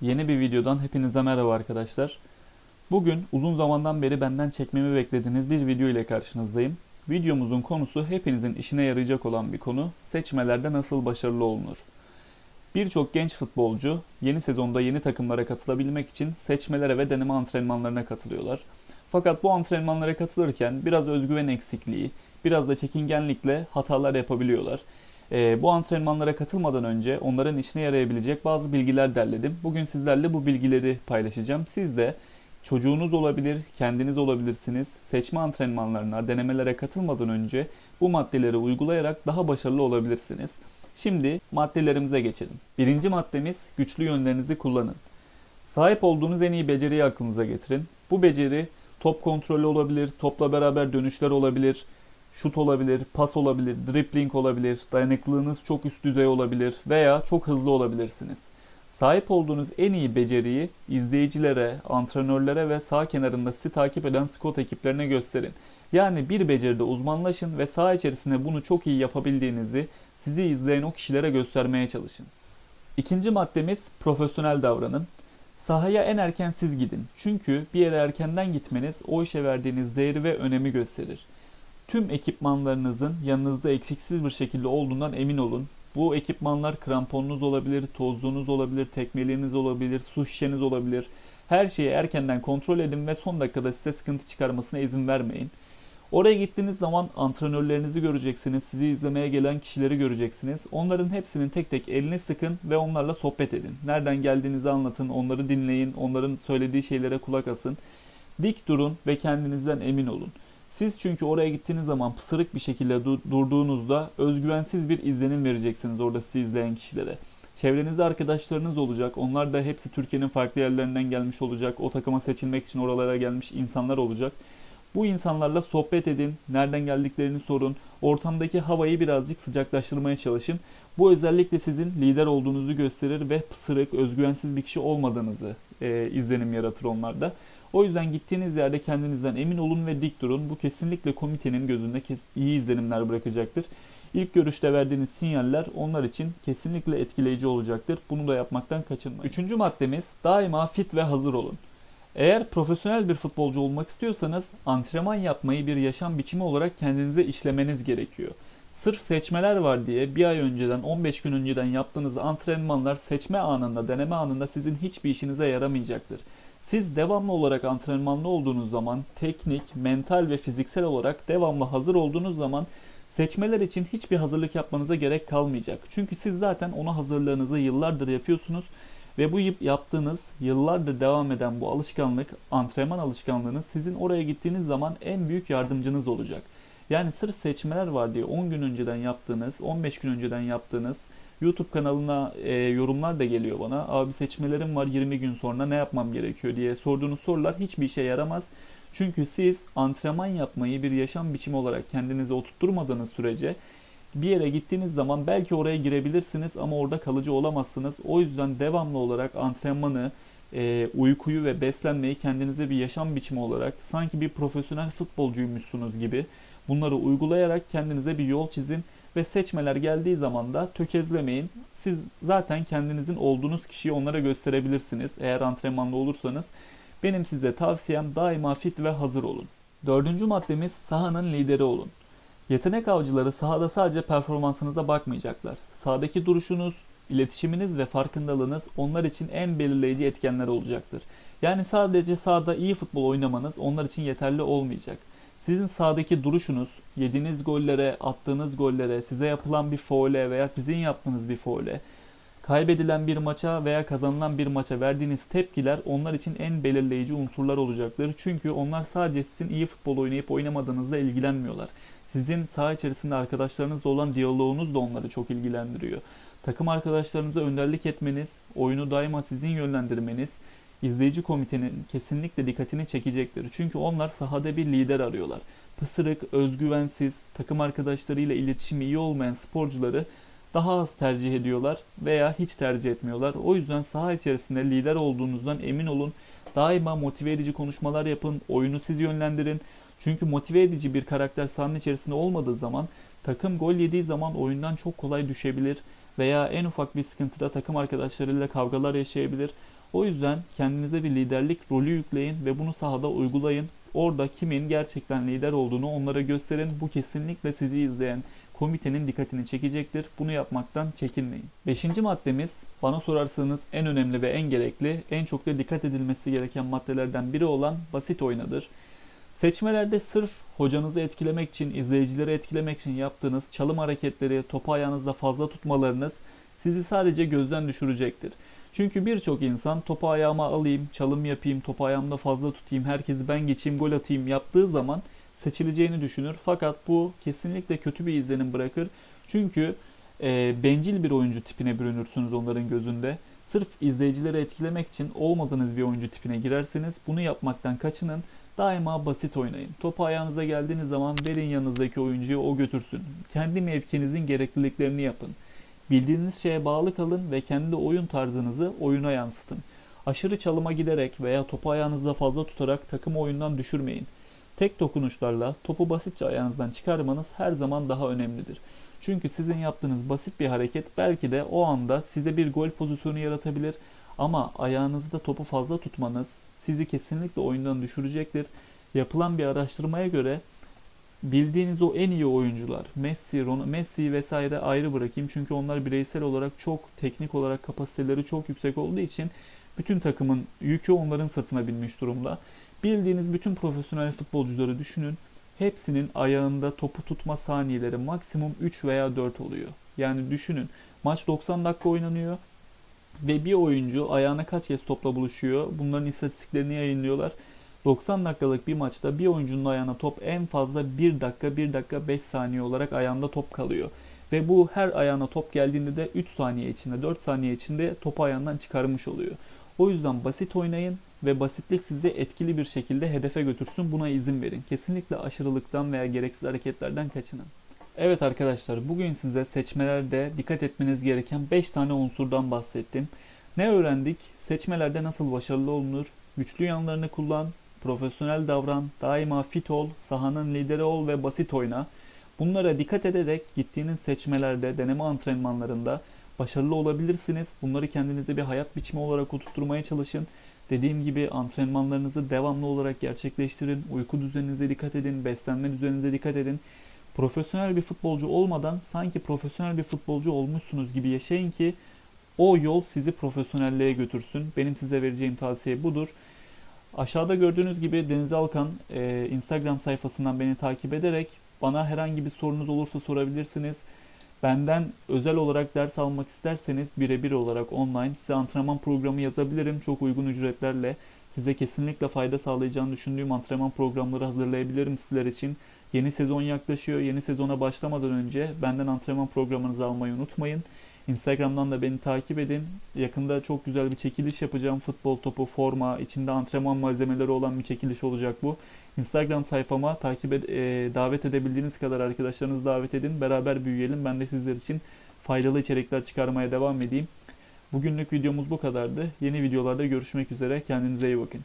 Yeni bir videodan hepinize merhaba arkadaşlar. Bugün uzun zamandan beri benden çekmemi beklediğiniz bir video ile karşınızdayım. Videomuzun konusu hepinizin işine yarayacak olan bir konu. Seçmelerde nasıl başarılı olunur? Birçok genç futbolcu yeni sezonda yeni takımlara katılabilmek için seçmelere ve deneme antrenmanlarına katılıyorlar. Fakat bu antrenmanlara katılırken biraz özgüven eksikliği, biraz da çekingenlikle hatalar yapabiliyorlar. Ee, bu antrenmanlara katılmadan önce onların işine yarayabilecek bazı bilgiler derledim. Bugün sizlerle bu bilgileri paylaşacağım. Siz de çocuğunuz olabilir, kendiniz olabilirsiniz. Seçme antrenmanlarına, denemelere katılmadan önce bu maddeleri uygulayarak daha başarılı olabilirsiniz. Şimdi maddelerimize geçelim. Birinci maddemiz güçlü yönlerinizi kullanın. Sahip olduğunuz en iyi beceriyi aklınıza getirin. Bu beceri top kontrolü olabilir, topla beraber dönüşler olabilir, şut olabilir, pas olabilir, dribbling olabilir, dayanıklılığınız çok üst düzey olabilir veya çok hızlı olabilirsiniz. Sahip olduğunuz en iyi beceriyi izleyicilere, antrenörlere ve sağ kenarında sizi takip eden scout ekiplerine gösterin. Yani bir beceride uzmanlaşın ve saha içerisinde bunu çok iyi yapabildiğinizi sizi izleyen o kişilere göstermeye çalışın. İkinci maddemiz profesyonel davranın. Sahaya en erken siz gidin. Çünkü bir yere erkenden gitmeniz o işe verdiğiniz değeri ve önemi gösterir. Tüm ekipmanlarınızın yanınızda eksiksiz bir şekilde olduğundan emin olun. Bu ekipmanlar kramponunuz olabilir, tozluğunuz olabilir, tekmeliğiniz olabilir, su şişeniz olabilir. Her şeyi erkenden kontrol edin ve son dakikada size sıkıntı çıkarmasına izin vermeyin. Oraya gittiğiniz zaman antrenörlerinizi göreceksiniz, sizi izlemeye gelen kişileri göreceksiniz. Onların hepsinin tek tek elini sıkın ve onlarla sohbet edin. Nereden geldiğinizi anlatın, onları dinleyin, onların söylediği şeylere kulak asın. Dik durun ve kendinizden emin olun. Siz çünkü oraya gittiğiniz zaman pısırık bir şekilde durduğunuzda özgüvensiz bir izlenim vereceksiniz orada sizi izleyen kişilere. Çevrenizde arkadaşlarınız olacak. Onlar da hepsi Türkiye'nin farklı yerlerinden gelmiş olacak. O takıma seçilmek için oralara gelmiş insanlar olacak. Bu insanlarla sohbet edin, nereden geldiklerini sorun, ortamdaki havayı birazcık sıcaklaştırmaya çalışın. Bu özellikle sizin lider olduğunuzu gösterir ve pısırık, özgüvensiz bir kişi olmadığınızı e, izlenim yaratır onlarda. O yüzden gittiğiniz yerde kendinizden emin olun ve dik durun. Bu kesinlikle komitenin gözünde iyi izlenimler bırakacaktır. İlk görüşte verdiğiniz sinyaller onlar için kesinlikle etkileyici olacaktır. Bunu da yapmaktan kaçınmayın. Üçüncü maddemiz daima fit ve hazır olun. Eğer profesyonel bir futbolcu olmak istiyorsanız antrenman yapmayı bir yaşam biçimi olarak kendinize işlemeniz gerekiyor. Sırf seçmeler var diye bir ay önceden 15 gün önceden yaptığınız antrenmanlar seçme anında deneme anında sizin hiçbir işinize yaramayacaktır. Siz devamlı olarak antrenmanlı olduğunuz zaman teknik, mental ve fiziksel olarak devamlı hazır olduğunuz zaman seçmeler için hiçbir hazırlık yapmanıza gerek kalmayacak. Çünkü siz zaten ona hazırlığınızı yıllardır yapıyorsunuz ve bu yaptığınız yıllardır devam eden bu alışkanlık, antrenman alışkanlığınız sizin oraya gittiğiniz zaman en büyük yardımcınız olacak. Yani sırf seçmeler var diye 10 gün önceden yaptığınız, 15 gün önceden yaptığınız YouTube kanalına e, yorumlar da geliyor bana. Abi seçmelerim var 20 gün sonra ne yapmam gerekiyor diye sorduğunuz sorular hiçbir işe yaramaz. Çünkü siz antrenman yapmayı bir yaşam biçimi olarak kendinize oturtturmadığınız sürece bir yere gittiğiniz zaman belki oraya girebilirsiniz ama orada kalıcı olamazsınız. O yüzden devamlı olarak antrenmanı, e, uykuyu ve beslenmeyi kendinize bir yaşam biçimi olarak sanki bir profesyonel futbolcuymuşsunuz gibi bunları uygulayarak kendinize bir yol çizin ve seçmeler geldiği zaman da tökezlemeyin. Siz zaten kendinizin olduğunuz kişiyi onlara gösterebilirsiniz eğer antrenmanlı olursanız. Benim size tavsiyem daima fit ve hazır olun. Dördüncü maddemiz sahanın lideri olun. Yetenek avcıları sahada sadece performansınıza bakmayacaklar. Sahadaki duruşunuz, iletişiminiz ve farkındalığınız onlar için en belirleyici etkenler olacaktır. Yani sadece sahada iyi futbol oynamanız onlar için yeterli olmayacak. Sizin sahadaki duruşunuz, yediğiniz gollere, attığınız gollere, size yapılan bir faule veya sizin yaptığınız bir faule, kaybedilen bir maça veya kazanılan bir maça verdiğiniz tepkiler onlar için en belirleyici unsurlar olacaktır. Çünkü onlar sadece sizin iyi futbol oynayıp oynamadığınızla ilgilenmiyorlar. Sizin saha içerisinde arkadaşlarınızla olan diyaloğunuz da onları çok ilgilendiriyor. Takım arkadaşlarınıza önderlik etmeniz, oyunu daima sizin yönlendirmeniz, izleyici komitenin kesinlikle dikkatini çekecektir. Çünkü onlar sahada bir lider arıyorlar. Pısırık, özgüvensiz, takım arkadaşlarıyla iletişimi iyi olmayan sporcuları daha az tercih ediyorlar veya hiç tercih etmiyorlar. O yüzden saha içerisinde lider olduğunuzdan emin olun. Daima motive edici konuşmalar yapın, oyunu siz yönlendirin. Çünkü motive edici bir karakter sahanın içerisinde olmadığı zaman takım gol yediği zaman oyundan çok kolay düşebilir veya en ufak bir sıkıntıda takım arkadaşlarıyla kavgalar yaşayabilir. O yüzden kendinize bir liderlik rolü yükleyin ve bunu sahada uygulayın. Orada kimin gerçekten lider olduğunu onlara gösterin. Bu kesinlikle sizi izleyen komitenin dikkatini çekecektir. Bunu yapmaktan çekinmeyin. Beşinci maddemiz bana sorarsanız en önemli ve en gerekli, en çok da dikkat edilmesi gereken maddelerden biri olan basit oynadır. Seçmelerde sırf hocanızı etkilemek için, izleyicileri etkilemek için yaptığınız çalım hareketleri, topu ayağınızda fazla tutmalarınız sizi sadece gözden düşürecektir. Çünkü birçok insan topu ayağıma alayım, çalım yapayım, topu ayağımda fazla tutayım, herkesi ben geçeyim, gol atayım yaptığı zaman seçileceğini düşünür. Fakat bu kesinlikle kötü bir izlenim bırakır. Çünkü e, bencil bir oyuncu tipine bürünürsünüz onların gözünde. Sırf izleyicileri etkilemek için olmadığınız bir oyuncu tipine girerseniz bunu yapmaktan kaçının. Daima basit oynayın. Topu ayağınıza geldiğiniz zaman verin yanınızdaki oyuncuyu o götürsün. Kendi mevkinizin gerekliliklerini yapın. Bildiğiniz şeye bağlı kalın ve kendi oyun tarzınızı oyuna yansıtın. Aşırı çalıma giderek veya topu ayağınızda fazla tutarak takımı oyundan düşürmeyin. Tek dokunuşlarla topu basitçe ayağınızdan çıkarmanız her zaman daha önemlidir. Çünkü sizin yaptığınız basit bir hareket belki de o anda size bir gol pozisyonu yaratabilir ama ayağınızda topu fazla tutmanız sizi kesinlikle oyundan düşürecektir. Yapılan bir araştırmaya göre bildiğiniz o en iyi oyuncular Messi, Ron Messi vesaire ayrı bırakayım çünkü onlar bireysel olarak çok teknik olarak kapasiteleri çok yüksek olduğu için bütün takımın yükü onların sırtına binmiş durumda. Bildiğiniz bütün profesyonel futbolcuları düşünün. Hepsinin ayağında topu tutma saniyeleri maksimum 3 veya 4 oluyor. Yani düşünün maç 90 dakika oynanıyor ve bir oyuncu ayağına kaç kez topla buluşuyor. Bunların istatistiklerini yayınlıyorlar. 90 dakikalık bir maçta bir oyuncunun ayağına top en fazla 1 dakika 1 dakika 5 saniye olarak ayağında top kalıyor. Ve bu her ayağına top geldiğinde de 3 saniye içinde 4 saniye içinde topu ayağından çıkarmış oluyor. O yüzden basit oynayın ve basitlik sizi etkili bir şekilde hedefe götürsün. Buna izin verin. Kesinlikle aşırılıktan veya gereksiz hareketlerden kaçının. Evet arkadaşlar bugün size seçmelerde dikkat etmeniz gereken 5 tane unsurdan bahsettim. Ne öğrendik? Seçmelerde nasıl başarılı olunur? Güçlü yanlarını kullan, profesyonel davran, daima fit ol, sahanın lideri ol ve basit oyna. Bunlara dikkat ederek gittiğiniz seçmelerde, deneme antrenmanlarında başarılı olabilirsiniz. Bunları kendinize bir hayat biçimi olarak oturtmaya çalışın. Dediğim gibi antrenmanlarınızı devamlı olarak gerçekleştirin. Uyku düzeninize dikkat edin, beslenme düzeninize dikkat edin. Profesyonel bir futbolcu olmadan sanki profesyonel bir futbolcu olmuşsunuz gibi yaşayın ki o yol sizi profesyonelliğe götürsün. Benim size vereceğim tavsiye budur. Aşağıda gördüğünüz gibi Deniz Alkan e, Instagram sayfasından beni takip ederek bana herhangi bir sorunuz olursa sorabilirsiniz. Benden özel olarak ders almak isterseniz birebir olarak online size antrenman programı yazabilirim. Çok uygun ücretlerle size kesinlikle fayda sağlayacağını düşündüğüm antrenman programları hazırlayabilirim sizler için. Yeni sezon yaklaşıyor. Yeni sezona başlamadan önce benden antrenman programınızı almayı unutmayın. Instagram'dan da beni takip edin. Yakında çok güzel bir çekiliş yapacağım. Futbol topu, forma, içinde antrenman malzemeleri olan bir çekiliş olacak bu. Instagram sayfama takip ed- e, davet edebildiğiniz kadar arkadaşlarınızı davet edin. Beraber büyüyelim. Ben de sizler için faydalı içerikler çıkarmaya devam edeyim. Bugünlük videomuz bu kadardı. Yeni videolarda görüşmek üzere. Kendinize iyi bakın.